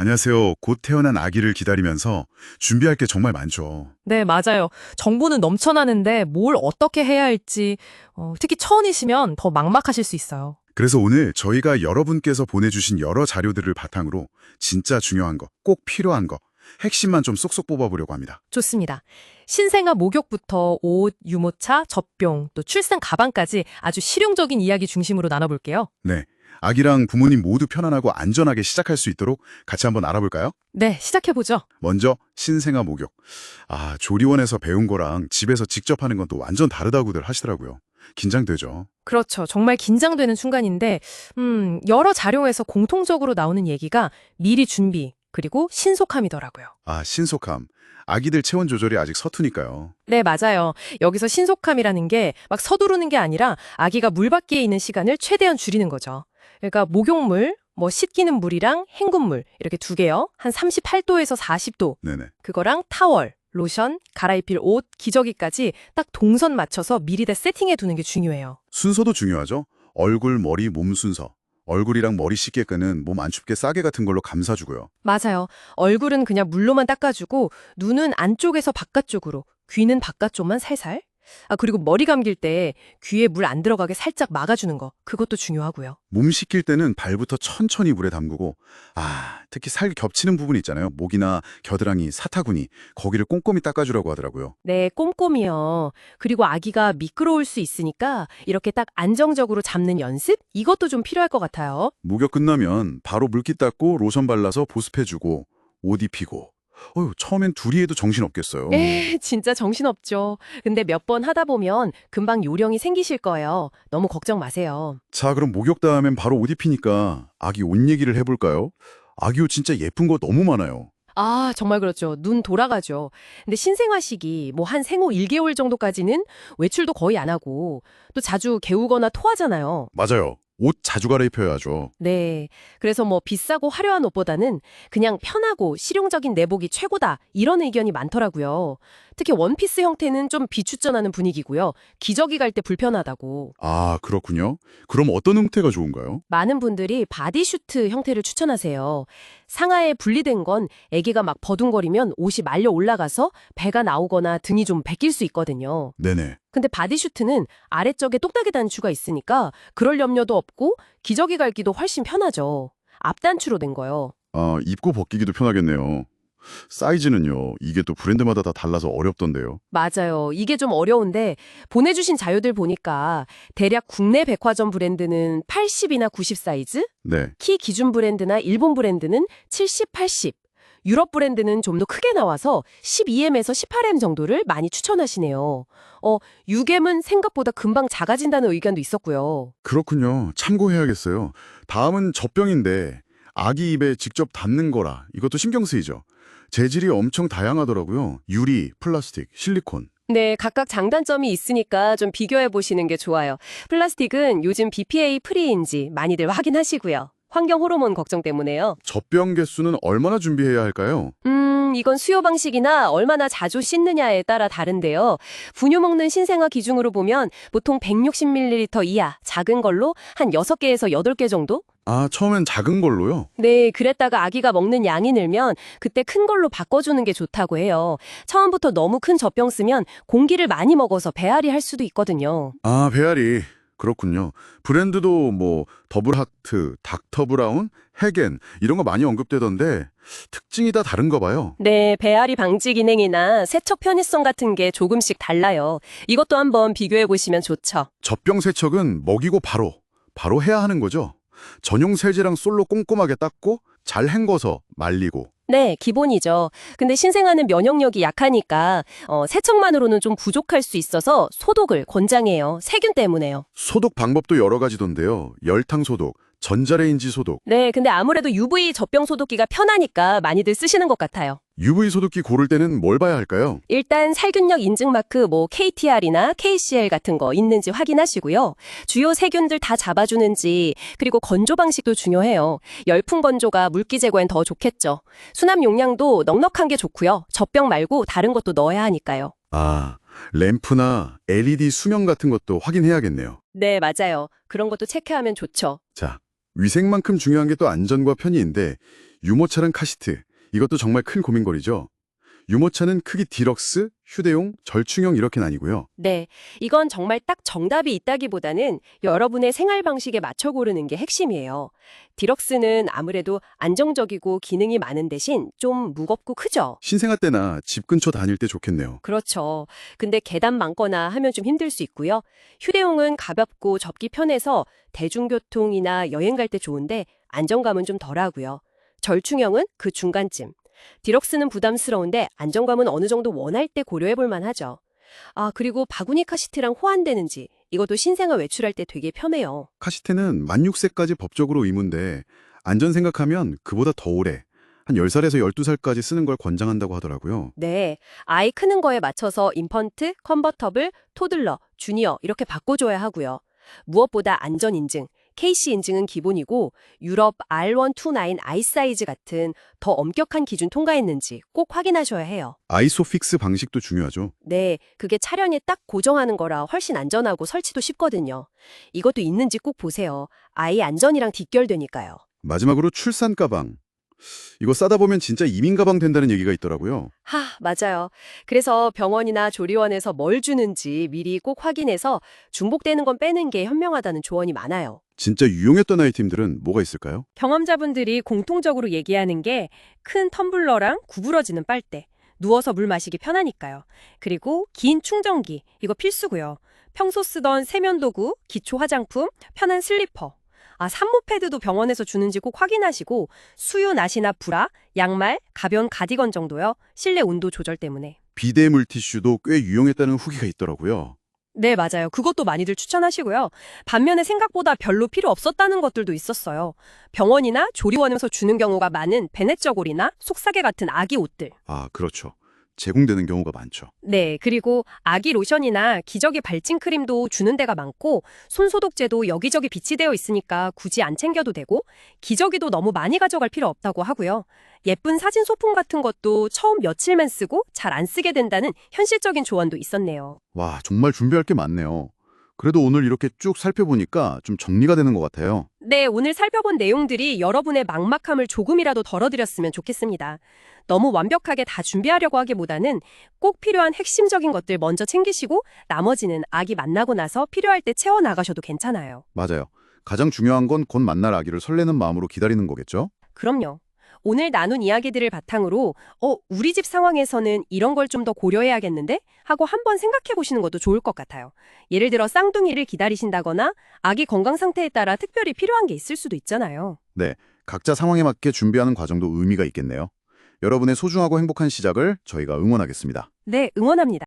안녕하세요. 곧 태어난 아기를 기다리면서 준비할 게 정말 많죠. 네, 맞아요. 정보는 넘쳐나는데 뭘 어떻게 해야 할지, 어, 특히 처음이시면 더 막막하실 수 있어요. 그래서 오늘 저희가 여러분께서 보내주신 여러 자료들을 바탕으로 진짜 중요한 거, 꼭 필요한 거, 핵심만 좀 쏙쏙 뽑아보려고 합니다. 좋습니다. 신생아 목욕부터 옷, 유모차, 젖병, 또 출산 가방까지 아주 실용적인 이야기 중심으로 나눠볼게요. 네. 아기랑 부모님 모두 편안하고 안전하게 시작할 수 있도록 같이 한번 알아볼까요? 네, 시작해보죠. 먼저 신생아 목욕. 아, 조리원에서 배운 거랑 집에서 직접 하는 건 또 완전 다르다고들 하시더라고요. 긴장되죠. 그렇죠. 정말 긴장되는 순간인데, 음, 여러 자료에서 공통적으로 나오는 얘기가 미리 준비, 그리고 신속함이더라고요. 아, 신속함. 아기들 체온 조절이 아직 서투니까요. 네, 맞아요. 여기서 신속함이라는 게 막 서두르는 게 아니라 아기가 물 밖에 있는 시간을 최대한 줄이는 거죠. 그러니까 목욕물, 뭐 씻기는 물이랑 헹군물 이렇게 두 개요. 한 38도에서 40도. 네네. 그거랑 타월, 로션, 갈아입힐 옷, 기저귀까지 딱 동선 맞춰서 미리 다 세팅해 두는 게 중요해요. 순서도 중요하죠. 얼굴, 머리, 몸 순서. 얼굴이랑 머리 씻게 끄는 몸 안 춥게 싸게 같은 걸로 감싸주고요. 맞아요. 얼굴은 그냥 물로만 닦아주고 눈은 안쪽에서 바깥쪽으로, 귀는 바깥쪽만 살살. 아, 그리고 머리 감길 때 귀에 물 안 들어가게 살짝 막아주는 거. 그것도 중요하고요. 몸 씻길 때는 발부터 천천히 물에 담그고 아, 특히 살 겹치는 부분 있잖아요. 목이나 겨드랑이, 사타구니 거기를 꼼꼼히 닦아주라고 하더라고요. 네, 꼼꼼히요. 그리고 아기가 미끄러울 수 있으니까 이렇게 딱 안정적으로 잡는 연습? 이것도 좀 필요할 것 같아요. 목욕 끝나면 바로 물기 닦고 로션 발라서 보습해주고 옷 입히고 어휴, 처음엔 둘이 해도 정신없겠어요. 에, 진짜 정신없죠. 근데 몇 번 하다 보면 금방 요령이 생기실 거예요. 너무 걱정 마세요. 자, 그럼 목욕 다음엔 바로 옷 입히니까 아기 옷 얘기를 해볼까요? 아기 옷 진짜 예쁜 거 너무 많아요. 아, 정말 그렇죠. 눈 돌아가죠. 근데 신생아 시기, 뭐 한 생후 1개월 정도까지는 외출도 거의 안 하고 또 자주 개우거나 토하잖아요. 맞아요. 옷 자주 갈아입혀야죠. 네. 그래서 뭐 비싸고 화려한 옷보다는 그냥 편하고 실용적인 내복이 최고다. 이런 의견이 많더라고요. 특히 원피스 형태는 좀 비추천하는 분위기고요. 기저귀 갈 때 불편하다고. 아, 그렇군요. 그럼 어떤 형태가 좋은가요? 많은 분들이 바디슈트 형태를 추천하세요. 상하에 분리된 건 아기가 막 버둥거리면 옷이 말려 올라가서 배가 나오거나 등이 좀 베낄 수 있거든요. 네네. 근데 바디슈트는 아래쪽에 똑딱이 단추가 있으니까 그럴 염려도 없고 기저귀 갈기도 훨씬 편하죠. 앞단추로 된 거요. 아, 입고 벗기기도 편하겠네요. 사이즈는요, 이게 또 브랜드마다 다 달라서 어렵던데요. 맞아요. 이게 좀 어려운데 보내주신 자료들 보니까 대략 국내 백화점 브랜드는 80이나 90 사이즈, 네. 키 기준 브랜드나 일본 브랜드는 70, 80, 유럽 브랜드는 좀 더 크게 나와서 12M에서 18M 정도를 많이 추천하시네요. 어, 6M은 생각보다 금방 작아진다는 의견도 있었고요. 그렇군요. 참고해야겠어요. 다음은 젖병인데, 아기 입에 직접 닿는 거라 이것도 신경 쓰이죠. 재질이 엄청 다양하더라고요. 유리, 플라스틱, 실리콘. 네, 각각 장단점이 있으니까 좀 비교해 보시는 게 좋아요. 플라스틱은 요즘 BPA 프리인지 많이들 확인하시고요. 환경 호르몬 걱정 때문에요. 젖병 개수는 얼마나 준비해야 할까요? 음, 이건 수요 방식이나 얼마나 자주 씻느냐에 따라 다른데요. 분유 먹는 신생아 기준으로 보면 보통 160ml 이하 작은 걸로 한 6개에서 8개 정도? 아, 처음엔 작은 걸로요? 네, 그랬다가 아기가 먹는 양이 늘면 그때 큰 걸로 바꿔주는 게 좋다고 해요. 처음부터 너무 큰 젖병 쓰면 공기를 많이 먹어서 배앓이 할 수도 있거든요. 아, 배앓이. 그렇군요. 브랜드도 뭐 더블하트, 닥터브라운, 헤겐 이런 거 많이 언급되던데 특징이 다 다른가 봐요. 네, 배앓이 방지 기능이나 세척 편의성 같은 게 조금씩 달라요. 이것도 한번 비교해 보시면 좋죠. 젖병 세척은 먹이고 바로 바로 해야 하는 거죠. 전용 세제랑 솔로 꼼꼼하게 닦고 잘 헹궈서 말리고 네, 기본이죠. 근데 신생아는 면역력이 약하니까 어, 세척만으로는 좀 부족할 수 있어서 소독을 권장해요. 세균 때문에요. 소독 방법도 여러 가지던데요. 열탕 소독, 전자레인지 소독, 네, 근데 아무래도 UV 젖병 소독기가 편하니까 많이들 쓰시는 것 같아요. UV 소독기 고를 때는 뭘 봐야 할까요? 일단 살균력 인증 마크 뭐 KTR이나 KCL 같은 거 있는지 확인하시고요. 주요 세균들 다 잡아주는지 그리고 건조 방식도 중요해요. 열풍 건조가 물기 제거엔 더 좋겠죠. 수납 용량도 넉넉한 게 좋고요. 젖병 말고 다른 것도 넣어야 하니까요. 아, 램프나 LED 수명 같은 것도 확인해야겠네요. 네, 맞아요. 그런 것도 체크하면 좋죠. 자, 위생만큼 중요한 게 또 안전과 편의인데 유모차랑 카시트. 이것도 정말 큰 고민거리죠. 유모차는 크기 디럭스, 휴대용, 절충형 이렇게 나뉘고요. 네, 이건 정말 딱 정답이 있다기보다는 여러분의 생활 방식에 맞춰 고르는 게 핵심이에요. 디럭스는 아무래도 안정적이고 기능이 많은 대신 좀 무겁고 크죠. 신생아 때나 집 근처 다닐 때 좋겠네요. 그렇죠. 근데 계단 많거나 하면 좀 힘들 수 있고요. 휴대용은 가볍고 접기 편해서 대중교통이나 여행 갈 때 좋은데 안정감은 좀 덜하고요. 절충형은 그 중간쯤. 디럭스는 부담스러운데 안정감은 어느 정도 원할 때 고려해 볼 만하죠. 아, 그리고 바구니 카시트랑 호환되는지 이것도 신생아 외출할 때 되게 편해요. 카시트는 만 6세까지 법적으로 의무인데 안전 생각하면 그보다 더 오래 한 10살에서 12살까지 쓰는 걸 권장한다고 하더라고요. 네, 아이 크는 거에 맞춰서 인펀트, 컨버터블, 토들러, 주니어 이렇게 바꿔줘야 하고요. 무엇보다 안전 인증, KC 인증은 기본이고 유럽 R129 아이 사이즈 같은 더 엄격한 기준 통과했는지 꼭 확인하셔야 해요. 아이소픽스 방식도 중요하죠. 네, 그게 차량에 딱 고정하는 거라 훨씬 안전하고 설치도 쉽거든요. 이것도 있는지 꼭 보세요. 아이 안전이랑 뒷결되니까요. 마지막으로 출산 가방. 이거 싸다 보면 진짜 이민 가방 된다는 얘기가 있더라고요. 하, 맞아요. 그래서 병원이나 조리원에서 뭘 주는지 미리 꼭 확인해서 중복되는 건 빼는 게 현명하다는 조언이 많아요. 진짜 유용했던 아이템들은 뭐가 있을까요? 경험자분들이 공통적으로 얘기하는 게 큰 텀블러랑 구부러지는 빨대, 누워서 물 마시기 편하니까요. 그리고 긴 충전기, 이거 필수고요. 평소 쓰던 세면도구, 기초 화장품, 편한 슬리퍼. 아, 산모 패드도 병원에서 주는지 꼭 확인하시고 수유 나시나 브라, 양말, 가벼운 가디건 정도요. 실내 온도 조절 때문에. 비대 물 티슈도 꽤 유용했다는 후기가 있더라고요. 네, 맞아요. 그것도 많이들 추천하시고요. 반면에 생각보다 별로 필요 없었다는 것들도 있었어요. 병원이나 조리원에서 주는 경우가 많은 저고리나 속사계 같은 아기 옷들. 아, 그렇죠. 제공되는 경우가 많죠. 네, 그리고 아기 로션이나 기저귀 발진 크림도 주는 데가 많고 손소독제도 여기저기 비치되어 있으니까 굳이 안 챙겨도 되고 기저귀도 너무 많이 가져갈 필요 없다고 하고요. 예쁜 사진 소품 같은 것도 처음 며칠만 쓰고 잘 안 쓰게 된다는 현실적인 조언도 있었네요. 와, 정말 준비할 게 많네요. 그래도 오늘 이렇게 쭉 살펴보니까 좀 정리가 되는 것 같아요. 네, 오늘 살펴본 내용들이 여러분의 막막함을 조금이라도 덜어드렸으면 좋겠습니다. 너무 완벽하게 다 준비하려고 하기보다는 꼭 필요한 핵심적인 것들 먼저 챙기시고 나머지는 아기 만나고 나서 필요할 때 채워나가셔도 괜찮아요. 맞아요. 가장 중요한 건 곧 만날 아기를 설레는 마음으로 기다리는 거겠죠? 그럼요. 오늘 나눈 이야기들을 바탕으로 어, 우리 집 상황에서는 이런 걸 좀 더 고려해야겠는데? 하고 한번 생각해 보시는 것도 좋을 것 같아요. 예를 들어 쌍둥이를 기다리신다거나 아기 건강 상태에 따라 특별히 필요한 게 있을 수도 있잖아요. 네, 각자 상황에 맞게 준비하는 과정도 의미가 있겠네요. 여러분의 소중하고 행복한 시작을 저희가 응원하겠습니다. 네, 응원합니다.